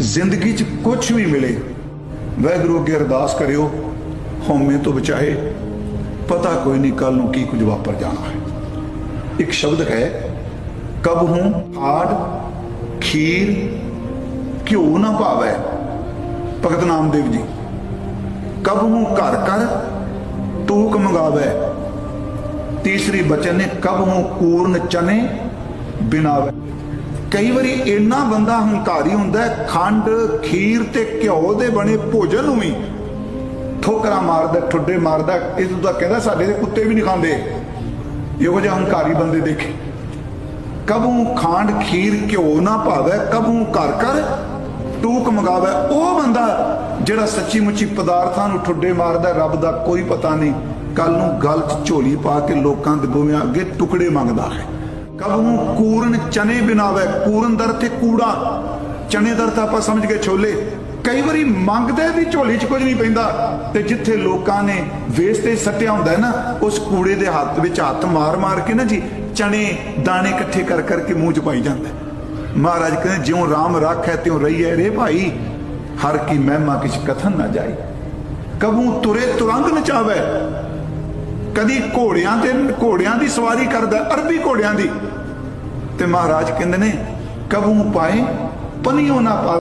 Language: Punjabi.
ਜ਼ਿੰਦਗੀ 'ਚ ਕੁਝ ਵੀ ਮਿਲੇ, ਵਾਹਿਗੁਰੂ ਅੱਗੇ ਅਰਦਾਸ ਕਰਿਓ, ਹਉਮੈ ਤੋਂ ਬਚਾਏ, ਪਤਾ ਕੋਈ ਨਹੀਂ ਕੱਲ ਨੂੰ ਕੀ ਕੁਝ ਵਾਪਰ ਜਾਣਾ ਹੈ। ਇੱਕ ਸ਼ਬਦ ਹੈ, ਕਬ ਹੂੰ ਹਾੜ, ਖੀਰ, ਘਿਓ ਨਾ ਭਾਵੈ, ਭਗਤ ਨਾਮਦੇਵ ਜੀ। ਕਬ ਹੂੰ ਘਰ ਕਰ, ਤੂਕ ਮੰਗਾਵੇ। ਤੀਸਰੀ ਬਚਨ ਨੇ ਕਬ ਹੂੰ ਕੂਰਨ ਚਨੇ, ਬਿਨਾਵੇ। ਕਈ ਵਾਰੀ ਇੰਨਾ ਬੰਦਾ ਹੰਕਾਰੀ ਹੁੰਦਾ ਖੰਡ, ਖੀਰ ਤੇ ਘਿਓ ਦੇ ਬਣੇ ਭੋਜਨ ਨੂੰ ਵੀ ਠੋਕਰਾ ਮਾਰਦਾ, ਠੁੱਡੇ ਮਾਰਦਾ, ਇਹ ਤਾਂ ਕਹਿੰਦਾ ਸਾਡੇ ਦੇ ਕੁੱਤੇ ਵੀ ਨਹੀਂ ਖਾਂਦੇ। ਇਹੋ ਜਿਹਾ ਹੰਕਾਰੀ ਬੰਦੇ ਦੇਖੇ। ਕਬੂ ਖਾਂਡ, ਖੀਰ, ਘਿਓ ਨਾ ਭਾਵੇ, ਕਬੂ ਘਰ ਕਰ ਟੂਕ ਮਗਾਵੇ। ਉਹ ਬੰਦਾ ਜਿਹੜਾ ਸੱਚੀ ਮੁੱਚੀ ਪਦਾਰਥਾਂ ਨੂੰ ਠੁੱਡੇ ਮਾਰਦਾ, ਰੱਬ ਦਾ ਕੋਈ ਪਤਾ ਨਹੀਂ ਕੱਲ ਨੂੰ ਗਲ 'ਚ ਝੋਲੀ ਪਾ ਕੇ ਲੋਕਾਂ ਦੇ ਗੋਵਿਆਂ ਅੱਗੇ ਟੁਕੜੇ ਮੰਗਦਾ ਹੈ। ਕਬੂ ਕੂਰਨ ਚਨੇ ਬਿਨਾਵੇ ਕੂਰਨ ਦਰ ਤੇ ਕੂੜਾ। ਚਨੇ ਦਰ ਤਾਂ ਆਪਾਂ ਸਮਝ ਗਏ ਛੋਲੇ। ਕਈ ਵਾਰੀ ਮੰਗਦੇ ਵੀ ਝੋਲੀ 'ਚ ਕੁਝ ਨਹੀਂ ਪੈਂਦਾ। ਤੇ ਜਿੱਥੇ ਲੋਕਾਂ ਨੇ ਵੇਸਟ ਤੇ ਸੱਟਿਆ ਹੁੰਦਾ ਹੈ ਨਾ, ਉਸ ਕੂੜੇ ਦੇ ਹੱਥ ਵਿੱਚ ਹੱਥ ਮਾਰ ਮਾਰ ਕੇ ਨਾ ਜੀ ਚਣੇ ਦਾਣੇ ਇਕੱਠੇ ਕਰ ਕਰਕੇ ਮੂੰਹ 'ਚ ਪਾਈ ਜਾਂਦਾ ਮਹਾਰਾਜ ਕਹਿੰਦੇ, ਜਿਉਂ ਰਾਮ ਰੱਖੈ ਤਿਉ ਰਹੀਐ ਰੇ ਭਾਈ। ਹਰ ਕੀ ਮਹਿਮਾ ਕਿਛ ਕਥਨ ਨਾ ਜਾਈ। ਕਬੂ ਤੁਰੇ ਤੁਰੰਗ ਨਚਾਵੇ ਕਦੀ ਘੋੜਿਆਂ ਤੇ, ਘੋੜਿਆਂ ਦੀ ਸਵਾਰੀ ਕਰਦਾ, ਅਰਬੀ ਘੋੜਿਆਂ ਦੀ। ਤੇ ਮਹਾਰਾਜ ਕਹਿੰਦੇ ਨੇ ਕਬੂ ਪਾਏ ਪਨੀਓ ਨਾ ਪਾ